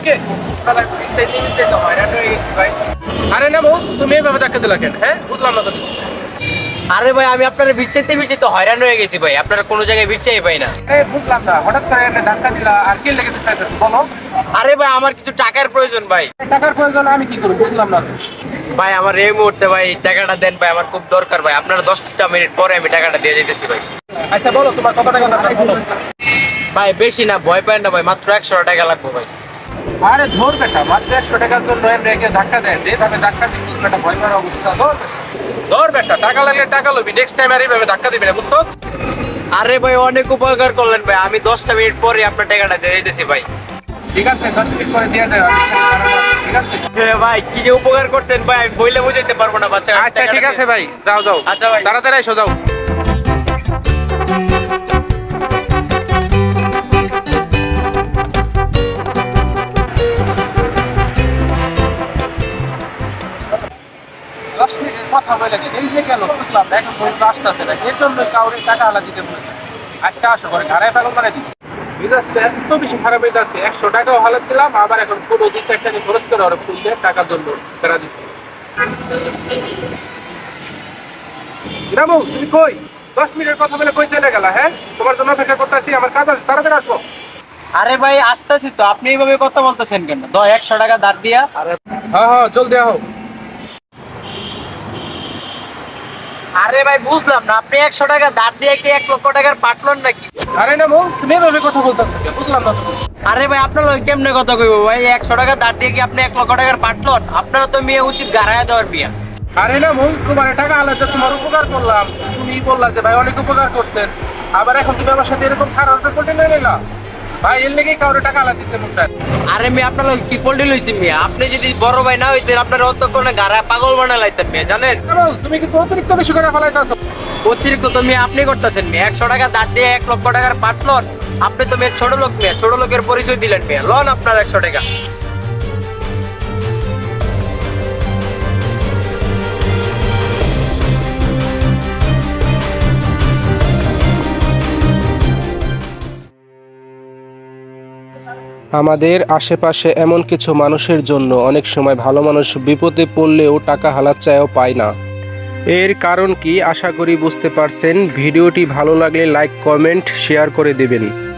বাইকে আরে না বউ তুমি এইভাবে ধাক্কা দিলা কেন? হ্যাঁ? বুঝলাম না তো আরে ভাই আমি আপনার বিচ্ছেতে বিচ্ছেতে হয়রান হয়ে গেছি ভাই। আপনার কোনো জায়গায় বিচ্ছাই পাই না। বুঝলাম না। হঠাৎ করে ধাক্কা দিলা আর কি লেগে বলো। আরে ভাই আমার কিছু টাকার প্রয়োজন ভাই। টাকার প্রয়োজন আমি কি করব? বুঝলাম না ভাই আমার এই মুহূর্তে ভাই টাকাটা দেন ভাই আমার খুব দরকার ভাই। আপনারা দশটা মিনিট পরে আমি টাকাটা দিয়ে যেতেছি ভাই। আচ্ছা বলো তোমার কত টাকা ভাই বেশি না ভয় পায় না ভাই মাত্র একশো টাকা লাগবে ভাই। আরে ধর বেটা মাত্র একশো টাকার জন্য রেখে ধাক্কা দেয়। যেভাবে ধাক্কা দিচ্ছিস বেটা ভয় পাওয়ার অবস্থা ধর ধর বেটা টাকা লাগলে টাকা লবি নেক্সট টাইম আর এইভাবে ধাক্কা দিবি না বুঝছ আরে ভাই অনেক উপকার করলেন ভাই। আমি দশটা মিনিট পরে আপনার টাকাটা দিয়ে দিতেছি ভাই। ঠিক আছে দশ মিনিট করে দিয়ে দেয় ঠিক আছে? ভাই কি যে উপকার করছেন ভাই আমি বইলে বুঝাইতে পারব না বাচ্চা। আচ্ছা ঠিক আছে ভাই। যাও যাও। আচ্ছা ভাই। তাড়াতাড়ি এসো যাও। দশ মিনিটের কথা বলে সেই যে কেন বুঝলাম না এখন পর্যন্ত আসতেছে না। এর জন্য কাউরে টাকা হালা দিতে বলেছে। আজকে আসো করে ঘাড়ায় ফেলো মানে দিই মেজাজটা এত বেশি খারাপ হয়ে যাচ্ছে একশো টাকাও হালাত দিলাম আবার এখন পুরো দুই চার টাকা খরচ করে ওরা ফুল দিয়ে টাকার জন্য ফেরা দিতে রামু তুমি কই? দশ মিনিটের কথা বলে কই চলে গেলা হ্যাঁ? তোমার জন্য অপেক্ষা করতেছি আমার কাজ আছে তাড়াতাড়ি আসো। আরে ভাই আসতেছি তো আপনি এইভাবে কথা বলতেছেন কেন? দ একশো টাকা ধার দিয়া। হ্যাঁ হ্যাঁ জলদি আহো। আরে ভাই বুঝলাম না। আপনি একশো টাকা ধার দিয়ে কি এক লক্ষ টাকার পাটলন নাকি? আরে না মৌ তুমি এভাবে কথা বলতেছো বুঝলাম না। আরে ভাই আপনার কেমনে কথা কইবো? ভাই একশো টাকা ধার দিয়ে কি আপনি এক লক্ষ টাকার পাটলন আপনারা তো মেয়ে উচিত গাড়ায় দেওয়ার বিয়া। আরে না মৌ তোমার টাকা আলাদা তোমার উপকার করলাম। তুমি বললা যে ভাই অনেক উপকার করছেন আবার এখন তুমি আমার সাথে এরকম খারাপ করতে নিয়ে নিলা। ভাই এর লেগেই কাউরে টাকা আলাদা দিতে চায়। আরে মেয়ে আপনার কি পল্টি লইছি মেয়ে? আপনি যদি বড় ভাই না হইতেন আপনার অতক্ষণে গাড়া পাগল বানা লাইতেন মেয়ে জানেন? মৌ, তুমি কি অতিরিক্ত বেশি করে ফেলাইতেছো। অতিরিক্ত তো মেয়ে আপনি করতেছেন মেয়ে। একশো টাকা দিয়ে এক লক্ষ টাকার আপনি তো মেয়ে ছোট লোক মেয়ে। ছোট লোকের পরিচয় দিলেন মেয়ে। লন আপনার একশো টাকা। আমাদের আশেপাশে এমন কিছু মানুষের জন্য অনেক সময় ভালো মানুষ বিপদে পড়লেও টাকা হালাত চায়ও পায় না। এর কারণ কি আশা করি বুঝতে পারছেন। ভিডিওটি ভালো লাগলে লাইক, কমেন্ট, শেয়ার করে দেবেন।